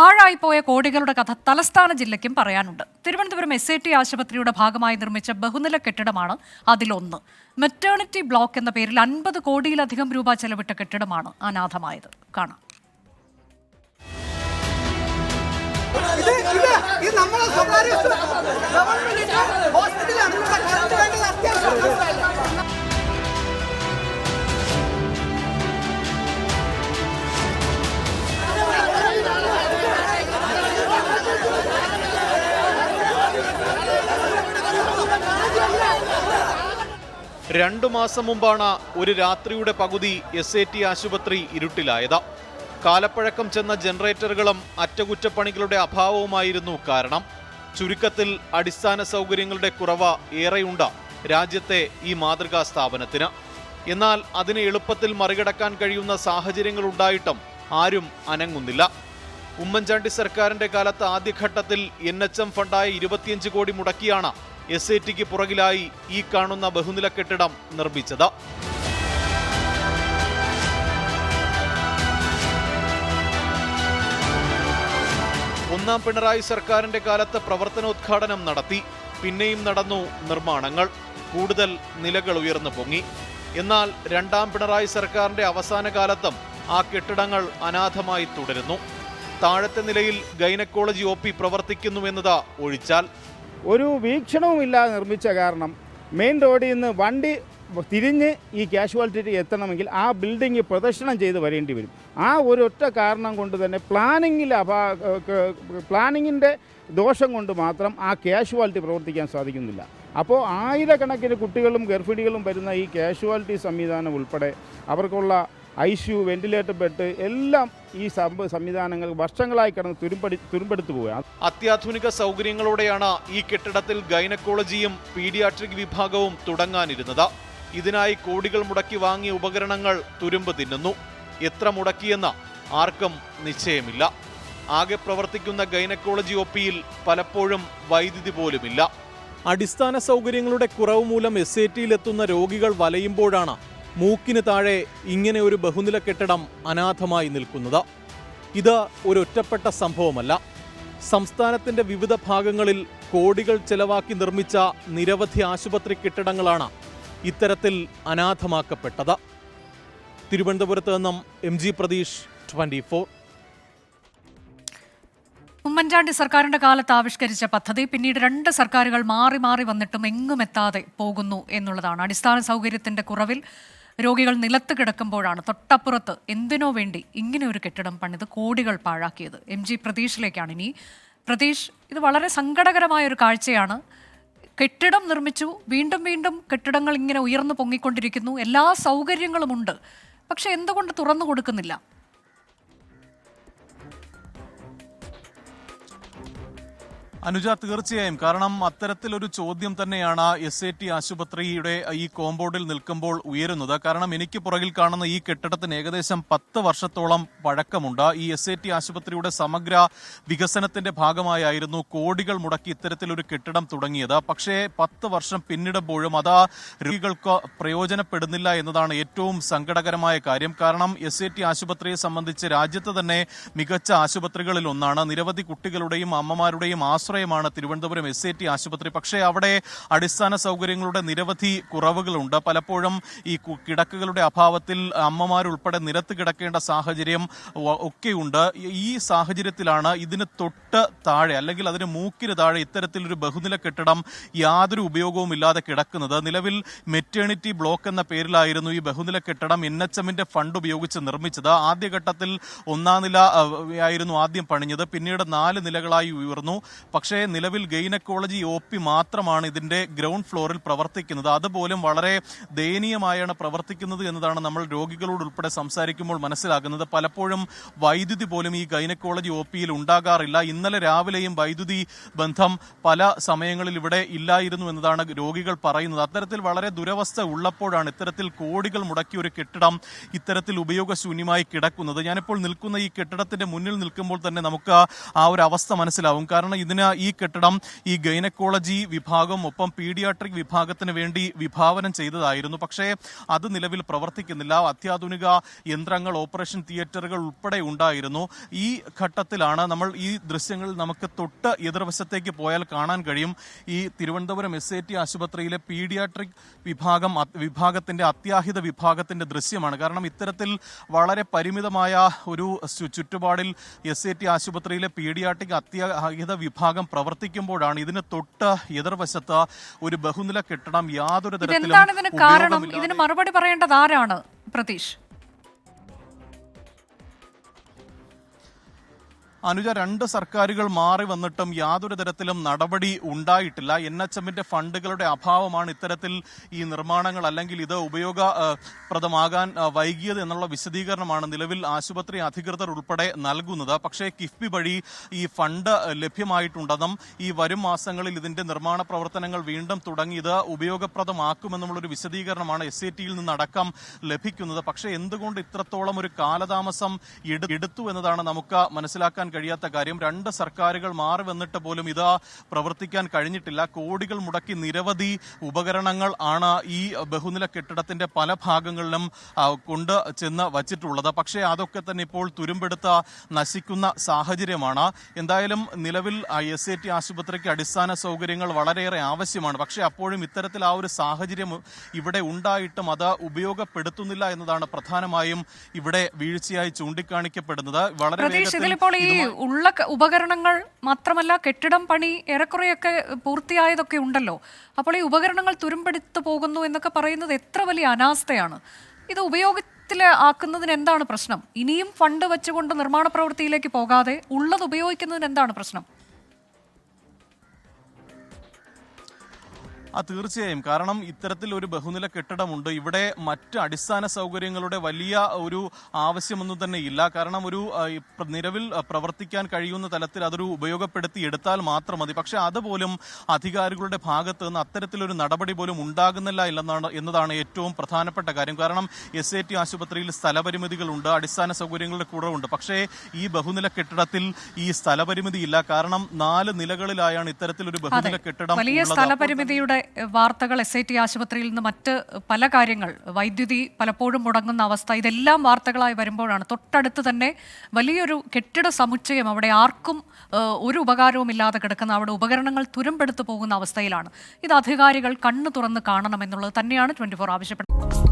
പാഴായിപ്പോയ കോടികളുടെ കഥ തലസ്ഥാന ജില്ലയ്ക്കും പറയാനുണ്ട്. തിരുവനന്തപുരം എസ് ഐ ടി ആശുപത്രിയുടെ ഭാഗമായി നിർമ്മിച്ച ബഹുനില കെട്ടിടമാണ് അതിലൊന്ന്. മെറ്റേണിറ്റി ബ്ലോക്ക് എന്ന പേരിൽ അൻപത് കോടിയിലധികം രൂപ ചെലവിട്ട കെട്ടിടമാണ് അനാഥമായത്. കാണാം. ഹോസ്പിറ്റലാണ്. രണ്ടു മാസം മുമ്പാണ് ഒരു രാത്രിയുടെ പകുതി എസ് എ ടി ആശുപത്രി ഇരുട്ടിലായത്. കാലപ്പഴക്കം ചെന്ന ജനറേറ്ററുകളും അറ്റകുറ്റപ്പണികളുടെ അഭാവവുമായിരുന്നു കാരണം. ചുരുക്കത്തിൽ അടിസ്ഥാന സൗകര്യങ്ങളുടെ കുറവ് ഏറെയുണ്ട് രാജ്യത്തെ ഈ മാതൃകാ സ്ഥാപനത്തിന്. എന്നാൽ അതിനെ എളുപ്പത്തിൽ മറികടക്കാൻ കഴിയുന്ന സാഹചര്യങ്ങൾ ഉണ്ടായിട്ടും ആരും അനങ്ങുന്നില്ല. ഉമ്മൻചാണ്ടി സർക്കാരിന്റെ കാലത്ത് ആദ്യഘട്ടത്തിൽ എൻ എച്ച് എം ഫണ്ടായ ഇരുപത്തിയഞ്ച് കോടി മുടക്കിയാണ് എസ് ഐ ടിക്ക് പുറകിലായി ഈ കാണുന്ന ബഹുനില കെട്ടിടം നിർമ്മിച്ചത്. ഒന്നാം പിണറായി സർക്കാരിന്റെ കാലത്ത് പ്രവർത്തനോദ്ഘാടനം നടത്തി പിന്നെയും നടന്നു നിർമ്മാണങ്ങൾ. കൂടുതൽ നിലകൾ ഉയർന്നു പൊങ്ങി. എന്നാൽ രണ്ടാം പിണറായി സർക്കാരിന്റെ അവസാന കാലത്തും ആ കെട്ടിടങ്ങൾ അനാഥമായി തുടരുന്നു. താഴത്തെ നിലയിൽ ഗൈനക്കോളജി ഒ പി പ്രവർത്തിക്കുന്നുവെന്നത് ഒഴിച്ചാൽ ഒരു വീക്ഷണവുമില്ലാതെ നിർമ്മിച്ച കാരണം മെയിൻ റോഡിൽ നിന്ന് വണ്ടി തിരിഞ്ഞ് ഈ കാഷ്വാലിറ്റി എത്തണമെങ്കിൽ ആ ബിൽഡിംഗ് പ്രദക്ഷിണം ചെയ്ത് വരേണ്ടി വരും. ആ ഒരൊറ്റ കാരണം കൊണ്ട് തന്നെ പ്ലാനിങ്ങിൽ അഭാ പ്ലാനിങ്ങിന്റെ ദോഷം കൊണ്ട് മാത്രം ആ കാഷ്വാലിറ്റി പ്രവർത്തിക്കാൻ സാധിക്കുന്നില്ല. അപ്പോൾ ആയിരക്കണക്കിന് കുട്ടികളും ഗർഭിണികളും വരുന്ന ഈ കാഷ്വാലിറ്റി സംവിധാനം ഉൾപ്പെടെ അവർക്കുള്ള I C U ventilator bed എല്ലാം ഈ സംവിധാനങ്ങൾ വർഷങ്ങളായി കിടന്ന് തുരുമ്പടി തുരുമ്പെടുത്തു പോവുകയാണ്. അത്യാധുനിക സൗകര്യങ്ങളോടെയാണ് ഈ കെട്ടിടത്തിൽ ഗൈനക്കോളജിയും പീഡിയാട്രിക് വിഭാഗവും തുടങ്ങാനിരുന്നത്. ഇതിനായി കോടികൾ മുടക്കി വാങ്ങിയ ഉപകരണങ്ങൾ തുരുമ്പ് തിന്നുന്നു. എത്ര മുടക്കിയെന്ന് ആർക്കും നിശ്ചയമില്ല. ആകെ പ്രവർത്തിക്കുന്ന ഗൈനക്കോളജി ഒപ്പിയിൽ പലപ്പോഴും വൈദ്യുതി പോലുമില്ല. അടിസ്ഥാന സൗകര്യങ്ങളുടെ കുറവ് മൂലം എസ് എ ടിയിലെത്തുന്ന രോഗികൾ വലയുമ്പോഴാണ് മൂക്കിന് താഴെ ഇങ്ങനെ ഒരു ബഹുനില കെട്ടിടം അനാഥമായി നിൽക്കുന്നത്. ഇത് ഒരൊറ്റപ്പെട്ട സംഭവമല്ല. സംസ്ഥാനത്തിന്റെ വിവിധ ഭാഗങ്ങളിൽ കോടികൾ ചെലവാക്കി നിർമ്മിച്ച നിരവധി ആശുപത്രി കെട്ടിടങ്ങളാണ് ഇത്തരത്തിൽ അനാഥമാക്കപ്പെട്ടത്. തിരുവനന്തപുരത്ത് നിന്നും M G Prateesh twenty four. Oommen Chandy സർക്കാരിന്റെ കാലത്ത് ആവിഷ്കരിച്ച പദ്ധതി പിന്നീട് രണ്ട് സർക്കാരുകൾ മാറി മാറി വന്നിട്ടും എങ്ങുമെത്താതെ പോകുന്നു എന്നുള്ളതാണ്. അടിസ്ഥാന സൗകര്യത്തിന്റെ കുറവിൽ രോഗികൾ നിലത്ത് കിടക്കുമ്പോഴാണ് തൊട്ടപ്പുറത്ത് എന്തിനോ വേണ്ടി ഇങ്ങനെ ഒരു കെട്ടിടം പണിത് കോടികൾ പാഴാക്കിയത്. എം ജി പ്രതീഷിലേക്കാണ് ഇനി. പ്രതീഷ് ഇത് വളരെ സങ്കടകരമായ ഒരു കാഴ്ചയാണ്. കെട്ടിടം നിർമ്മിച്ചു. വീണ്ടും വീണ്ടും കെട്ടിടങ്ങൾ ഇങ്ങനെ ഉയർന്നു പൊങ്ങിക്കൊണ്ടിരിക്കുന്നു. എല്ലാ സൗകര്യങ്ങളുമുണ്ട് പക്ഷെ എന്തുകൊണ്ട് തുറന്നു കൊടുക്കുന്നില്ല? അനുജ തീർച്ചയായും. കാരണം അത്തരത്തിലൊരു ചോദ്യം തന്നെയാണ് എസ് എ ടി ആശുപത്രിയുടെ ഈ കോമ്പൗണ്ടിൽ നിൽക്കുമ്പോൾ ഉയരുന്നത്. കാരണം എനിക്ക് പുറകിൽ കാണുന്ന ഈ കെട്ടിടത്തിന് ഏകദേശം പത്ത് വർഷത്തോളം പഴക്കമുണ്ട്. ഈ എസ് എ ടി ആശുപത്രിയുടെ സമഗ്ര വികസനത്തിന്റെ ഭാഗമായായിരുന്നു കോടികൾ മുടക്കി ഇത്തരത്തിലൊരു കെട്ടിടം തുടങ്ങിയത്. പക്ഷേ പത്ത് വർഷം പിന്നിടുമ്പോഴും അത് രോഗികൾക്ക് പ്രയോജനപ്പെടുന്നില്ല എന്നതാണ് ഏറ്റവും സങ്കടകരമായ കാര്യം. കാരണം എസ് എ ടി ആശുപത്രിയെ സംബന്ധിച്ച് രാജ്യത്ത് തന്നെ മികച്ച ആശുപത്രികളിൽ ഒന്നാണ്. നിരവധി കുട്ടികളുടെയും അമ്മമാരുടെയും ആശ്രയമാണ് തിരുവനന്തപുരം എസ് ടി ആശുപത്രി. പക്ഷേ അവിടെ അടിസ്ഥാന സൗകര്യങ്ങളുടെ നിരവധി കുറവുകളുണ്ട്. പലപ്പോഴും ഈ കിടക്കുകളുടെ അഭാവത്തിൽ അമ്മമാരുൾപ്പെടെ നിരത്ത് കിടക്കേണ്ട സാഹചര്യം ഒക്കെയുണ്ട്. ഈ സാഹചര്യത്തിലാണ് ഇതിന് തൊട്ട് താഴെ അല്ലെങ്കിൽ അതിന് മൂക്കിന് താഴെ ഇത്തരത്തിലൊരു ബഹുനില കെട്ടിടം യാതൊരു ഉപയോഗവും ഇല്ലാതെ കിടക്കുന്നത്. നിലവിൽ മെറ്റേണിറ്റി ബ്ലോക്ക് എന്ന പേരിലായിരുന്നു ഈ ബഹുനില കെട്ടിടം എൻ എച്ച് എമ്മിന്റെ ഫണ്ട് ഉപയോഗിച്ച് നിർമ്മിച്ചത്. ആദ്യഘട്ടത്തിൽ ഒന്നാം നില ആയിരുന്നു ആദ്യം പണിഞ്ഞത്. പിന്നീട് നാല് നിലകളായി ഉയർന്നു. പക്ഷേ നിലവിൽ ഗൈനക്കോളജി ഒ പി മാത്രമാണ് ഇതിന്റെ ഗ്രൗണ്ട് ഫ്ലോറിൽ പ്രവർത്തിക്കുന്നത്. അതുപോലും വളരെ ദയനീയമായാണ് പ്രവർത്തിക്കുന്നത് എന്നതാണ് നമ്മൾ രോഗികളോട് ഉൾപ്പെടെ സംസാരിക്കുമ്പോൾ മനസ്സിലാകുന്നത്. പലപ്പോഴും വൈദ്യുതി പോലും ഈ ഗൈനക്കോളജി ഒ പിയിൽ ഉണ്ടാകാറില്ല. ഇന്നലെ രാവിലെയും വൈദ്യുതി ബന്ധം പല സമയങ്ങളിൽ ഇവിടെ ഇല്ലായിരുന്നു എന്നതാണ് രോഗികൾ പറയുന്നത്. അത്തരത്തിൽ വളരെ ദുരവസ്ഥ ഉള്ളപ്പോഴാണ് ഇത്തരത്തിൽ കോടികൾ മുടക്കിയ ഒരു കെട്ടിടം ഇത്തരത്തിൽ ഉപയോഗശൂന്യമായി കിടക്കുന്നത്. ഞാനിപ്പോൾ നിൽക്കുന്ന ഈ കെട്ടിടത്തിന്റെ മുന്നിൽ നിൽക്കുമ്പോൾ തന്നെ നമുക്ക് ആ ഒരു അവസ്ഥ മനസ്സിലാവും. കാരണം ഇതിന് ഈ കെട്ടിടം ഈ ഗൈനക്കോളജി വിഭാഗം ഒപ്പം പീഡിയാട്രിക് വിഭാഗത്തിന് വേണ്ടി വിഭാവനം ചെയ്തതായിരുന്നു. പക്ഷേ അത് നിലവിൽ പ്രവർത്തിക്കുന്നില്ല. അത്യാധുനിക യന്ത്രങ്ങൾ ഓപ്പറേഷൻ തിയേറ്ററുകൾ ഉൾപ്പെടെ ഉണ്ടായിരുന്നു. ഈ ഘട്ടത്തിലാണ് നമ്മൾ ഈ ദൃശ്യങ്ങളിൽ നമുക്ക് തൊട്ട് എതിർവശത്തേക്ക് പോയാൽ കാണാൻ കഴിയും. ഈ തിരുവനന്തപുരം എസ് ടി ആശുപത്രിയിലെ പീഡിയാട്രിക് വിഭാഗം വിഭാഗത്തിന്റെ അത്യാഹിത വിഭാഗത്തിന്റെ ദൃശ്യമാണ്. കാരണം ഇത്തരത്തിൽ വളരെ പരിമിതമായ ഒരു ചുറ്റുപാടിൽ എസ് ടി ആശുപത്രിയിലെ പീഡിയാട്രിക് അത്യാഹിത വിഭാഗം പ്രവർത്തിക്കുമ്പോഴാണ് ഇതിന് തൊട്ട് എതിർവശത്ത് ഒരു ബഹുനില കെട്ടിടം യാതൊരു തരത്തിലും ഇതിന് മറുപടി പറയേണ്ടത് ആരാണ്? പ്രതീഷ്. അനുജ രണ്ട് സർക്കാരുകൾ മാറി വന്നിട്ടും യാതൊരു തരത്തിലും നടപടി ഉണ്ടായിട്ടില്ല. എൻ എച്ച് എമ്മിന്റെ ഫണ്ടുകളുടെ അഭാവമാണ് ഇത്തരത്തിൽ ഈ നിർമ്മാണങ്ങൾ അല്ലെങ്കിൽ ഇത് ഉപയോഗപ്രദമാകാൻ വൈകിയത് എന്നുള്ള വിശദീകരണമാണ് നിലവിൽ ആശുപത്രി അധികൃതർ ഉൾപ്പെടെ നൽകുന്നത്. പക്ഷേ കിഫ്ബി വഴി ഈ ഫണ്ട് ലഭ്യമായിട്ടുണ്ടെന്നും ഈ വരും മാസങ്ങളിൽ ഇതിന്റെ നിർമ്മാണ പ്രവർത്തനങ്ങൾ വീണ്ടും തുടങ്ങി ഇത് ഉപയോഗപ്രദമാക്കുമെന്നുള്ളൊരു വിശദീകരണമാണ് എസ് ഐ ടിയിൽ നിന്നടക്കം ലഭിക്കുന്നത്. പക്ഷേ എന്തുകൊണ്ട് ഇത്രത്തോളം ഒരു കാലതാമസം എടു- എടുത്തു എന്നതാണ് നമുക്ക് മനസ്സിലാക്കാൻ കഴിയാത്ത കാര്യം. രണ്ട് സർക്കാരുകൾ മാറി വന്നിട്ട് പോലും ഇത് പ്രവർത്തിക്കാൻ കഴിഞ്ഞിട്ടില്ല. കോടികൾ മുടക്കി നിരവധി ഉപകരണങ്ങൾ ആണ് ഈ ബഹുനില കെട്ടിടത്തിന്റെ പല ഭാഗങ്ങളിലും കൊണ്ട് ചെന്ന് വച്ചിട്ടുള്ളത്. പക്ഷേ അതൊക്കെ തന്നെ ഇപ്പോൾ തുരുമ്പെടുത്ത നശിക്കുന്ന സാഹചര്യമാണ്. എന്തായാലും നിലവിൽ എസ് എ ടി ആശുപത്രിക്ക് അടിസ്ഥാന സൗകര്യങ്ങൾ വളരെയേറെ ആവശ്യമാണ്. പക്ഷേ അപ്പോഴും ഇത്തരത്തിൽ ആ ഒരു സാഹചര്യം ഇവിടെ ഉണ്ടായിട്ടും അത് ഉപയോഗപ്പെടുത്തുന്നില്ല എന്നതാണ് പ്രധാനമായും ഇവിടെ വീഴ്ചയായി ചൂണ്ടിക്കാണിക്കപ്പെടുന്നത്. വളരെ ഉള്ള ഉപകരണങ്ങൾ മാത്രമല്ല കെട്ടിടം പണി ഏറെക്കുറെയൊക്കെ പൂർത്തിയായതൊക്കെ ഉണ്ടല്ലോ. അപ്പോൾ ഈ ഉപകരണങ്ങൾ തുരുമ്പെടുത്ത് പോകുന്നു എന്നൊക്കെ പറയുന്നത് എത്ര വലിയ അനാസ്ഥയാണ്. ഇത് ഉപയോഗത്തിൽ ആക്കുന്നതിന് എന്താണ് പ്രശ്നം? ഇനിയും ഫണ്ട് വെച്ചുകൊണ്ട് നിർമ്മാണ പ്രവൃത്തിയിലേക്ക് പോകാതെ ഉള്ളത് ഉപയോഗിക്കുന്നതിന് എന്താണ് പ്രശ്നം? ആ തീർച്ചയായും. കാരണം ഇത്തരത്തിൽ ഒരു ബഹുനില കെട്ടിടമുണ്ട്. ഇവിടെ മറ്റ് അടിസ്ഥാന സൗകര്യങ്ങളുടെ വലിയ ഒരു ആവശ്യമൊന്നും തന്നെ ഇല്ല. കാരണം ഒരു നിലവിൽ പ്രവർത്തിക്കാൻ കഴിയുന്ന തലത്തിൽ അതൊരു ഉപയോഗപ്പെടുത്തി എടുത്താൽ മാത്രം മതി. പക്ഷെ അതുപോലും അധികാരികളുടെ ഭാഗത്ത് നിന്ന് അത്തരത്തിലൊരു നടപടി പോലും ഉണ്ടാകുന്നില്ല ഇല്ലെന്നാണ് എന്നതാണ് ഏറ്റവും പ്രധാനപ്പെട്ട കാര്യം. കാരണം എസ് ഐ ടി ആശുപത്രിയിൽ സ്ഥലപരിമിതികളുണ്ട് അടിസ്ഥാന സൗകര്യങ്ങളുടെ കുറവുണ്ട്. പക്ഷേ ഈ ബഹുനില കെട്ടിടത്തിൽ ഈ സ്ഥലപരിമിതി ഇല്ല. കാരണം നാല് നിലകളിലായാണ് ഇത്തരത്തിലൊരു ബഹുനില കെട്ടിടം വലിയ സ്ഥലപരിമിതിയുടെ വാർത്തകൾ എസ് ഐ ടി ആശുപത്രിയിൽ നിന്ന് മറ്റ് പല കാര്യങ്ങൾ വൈദ്യുതി പലപ്പോഴും മുടങ്ങുന്ന അവസ്ഥ ഇതെല്ലാം വാർത്തകളായി വരുമ്പോഴാണ്. തൊട്ടടുത്ത് തന്നെ വലിയൊരു കെട്ടിട സമുച്ചയം അവിടെ ആർക്കും ഒരു ഉപകാരവും ഇല്ലാതെ കിടക്കുന്ന അവിടെ ഉപകരണങ്ങൾ തുരുമ്പെടുത്തു പോകുന്ന അവസ്ഥയിലാണ്. ഇത് അധികാരികൾ കണ്ണു തുറന്ന് കാണണമെന്നുള്ളത് തന്നെയാണ് ട്വന്റി ഫോർ ആവശ്യപ്പെടുന്നത്.